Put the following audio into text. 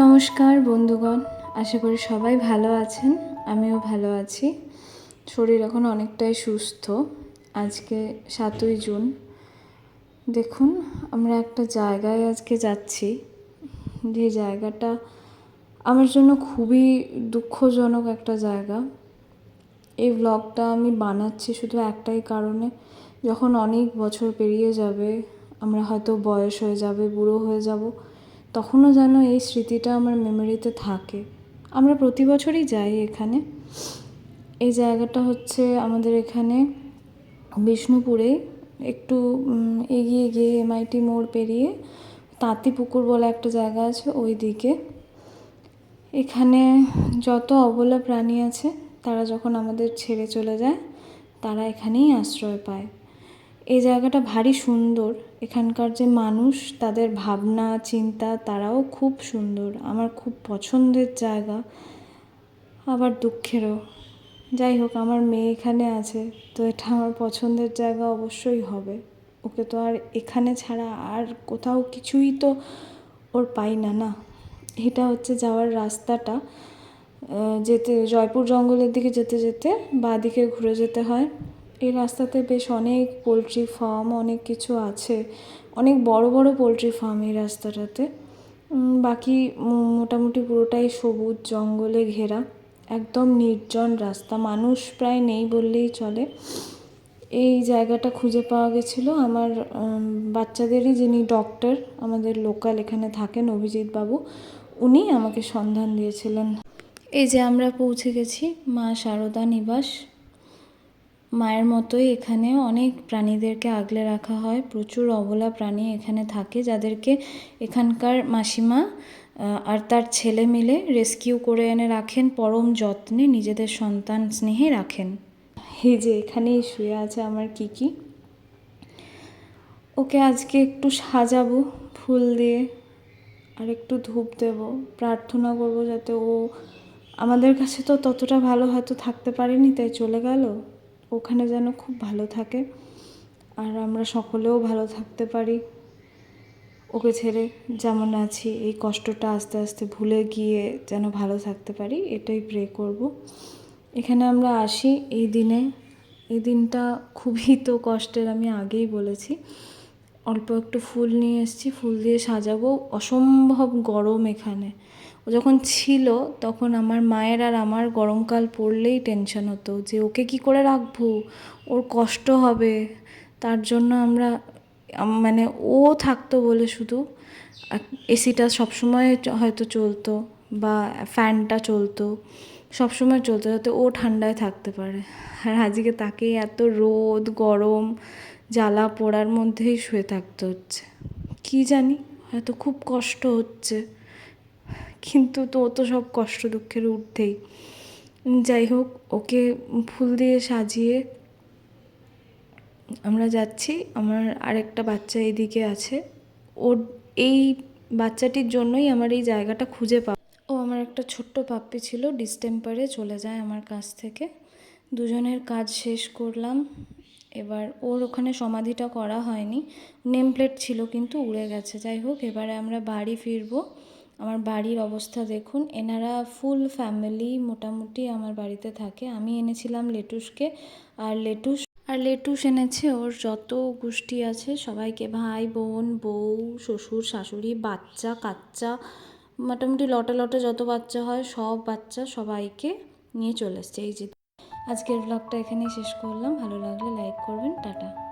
নমস্কার বন্ধুগণ, আশা করি সবাই ভালো আছেন, আমিও ভালো আছি। শরীর এখন অনেকটাই সুস্থ। আজকে সাতই জুন। দেখুন, আমরা একটা জায়গায় আজকে যাচ্ছি। যে জায়গাটা আমার জন্য খুবই দুঃখজনক একটা জায়গা। এই ব্লগটা আমি বানাচ্ছি শুধু একটাই কারণে, যখন অনেক বছর পেরিয়ে যাবে, আমরা হয়তো বয়স হয়ে যাবে, বুড়ো হয়ে যাব তখনও যেন এই স্মৃতিটা আমার মেমোরিতে থাকে। আমরা প্রতি বছরই যাই এখানে। এই জায়গাটা হচ্ছে আমাদের এখানে বিষ্ণুপুরে একটু এগিয়ে গিয়ে এমআইটি মোড় পেরিয়ে তাঁতিপুকুর বলে একটা জায়গা আছে ওই দিকে এখানে যত অবলা প্রাণী আছে, তারা যখন আমাদের ছেড়ে চলে যায়, তারা এখানেই আশ্রয় পায়। এই জায়গাটা ভারী সুন্দর। এখানকার যে মানুষ, তাদের ভাবনা, চিন্তা, তারাও খুব সুন্দর। আমার খুব পছন্দের জায়গা। আবার দুঃখেরও। যাই হোক, আমার মেয়ে এখানে আছে, তো এটা আমার পছন্দের জায়গা অবশ্যই হবে। ওকে তো আর এখানে ছাড়া আর কোথাও কিছুই তো ওর পাই না না? এটা হচ্ছে যাওয়ার রাস্তাটা। যেতে, জয়পুর জঙ্গলের দিকে যেতে যেতে বাঁ দিকে ঘুরে যেতে হয়। এই রাস্তাতে বেশ অনেক পোলট্রি ফার্ম, অনেক কিছু আছে। অনেক বড় বড় পোলট্রি ফার্ম এই রাস্তাটাতে। বাকি মোটামুটি পুরোটাই সবুজ, জঙ্গলে ঘেরা, একদম নির্জন রাস্তা। মানুষ প্রায় নেই বললেই চলে। এই জায়গাটা খুঁজে পাওয়া গেছিল আমার বাচ্চাদেরই যিনি ডক্টর আমাদের লোকাল এখানে থাকেন অভিজিৎ বাবু, উনি আমাকে সন্ধান দিয়েছিলেন। এই যে আমরা পৌঁছে গেছি মা শারদা নিবাস। মায়ের মতোই এখানে অনেক প্রাণীদেরকে আগলে রাখা হয়। প্রচুর অবলা প্রাণী এখানে থাকে যাদেরকে এখানকার মাসিমা আর তার ছেলে মিলে রেস্কিউ করে এনে রাখেন, পরম যত্নে নিজেদের সন্তান স্নেহে রাখেন। এই যে এখানেই শুয়ে আছে আমার কিকি। ওকে আজকে একটু সাজাবো, ফুল দিয়ে আর একটু ধূপ দেব, প্রার্থনা করব যাতে ও আমাদের কাছে তো ততটা ভালো হয়তো থাকতে পারেনি, তাই চলে গেল। ওখানে যেন খুব ভালো থাকে। আর আমরা সকলেও ভালো থাকতে পারি। ওকে ছেড়ে যেমন আছি, এই কষ্টটা আস্তে আস্তে ভুলে গিয়ে যেন ভালো থাকতে পারি, এটাই প্রে করব। এখানে আমরা আসি, এই দিনে, এই দিনটা খুবই তো কষ্টের, আমি আগেই বলেছি। অল্প একটু ফুল নিয়ে এসেছি, ফুল দিয়ে সাজাবো, অসম্ভব গরম এখানে। যখন ছিল, তখন আমার মায়ের আর আমার গরমকাল পড়লেই টেনশন হতো যে ওকে কি করে রাখব? ওর কষ্ট হবে। তার জন্য আমরা মানে ও থাকতো বলে শুধু এসিটা সবসময় হয়তো চলতো বা ফ্যানটা চলতো, সবসময় চলতো যাতে ও ঠান্ডায় থাকতে পারে। আর আজকে তাকেই এত রোদ, গরম, জ্বালা পোড়ার মধ্যেই শুয়ে থাকতে হচ্ছে। কি জানি, হয়তো খুব কষ্ট হচ্ছে। কিন্তু তো তো সব কষ্ট দুঃখের ঊর্ধ্বেই। যাই হোক, ওকে ফুল দিয়ে সাজিয়ে আমরা যাচ্ছি। আমার আরেকটা বাচ্চা এদিকে আছে। ওর এই বাচ্চাটির জন্যই আমার এই জায়গাটা খুঁজে পা ও আমার একটা ছোট্ট পাপ্পি ছিল, ডিস্টেম্পারে চলে যায় আমার কাছ থেকে। দুজনের কাজ শেষ করলাম। এবার ওর ওখানে সমাধিটা করা হয়নি। নেম প্লেট ছিল কিন্তু উড়ে গেছে। যাই হোক, এবারে আমরা বাড়ি ফিরবো। আমার বাড়ির অবস্থা দেখুন, এনারা ফুল ফ্যামিলি মোটামুটি আমার বাড়িতে থাকে। আমি এনেছিলাম লেটুসকে, আর লেটুস আর লেটুস এনেছে ওর যত গোষ্ঠী আছে, সবাইকে ভাই, বোন, বউ, শ্বশুর, শাশুড়ি, বাচ্চা, কাচ্চা, মোটামুটি লটে লটে যত বাচ্চা হয়, সব বাচ্চা সবাইকে নিয়ে চলে এসছে। এই যে, আজকের ব্লগটা এখানেই শেষ করলাম। ভালো লাগলে লাইক করবেন। টাটা।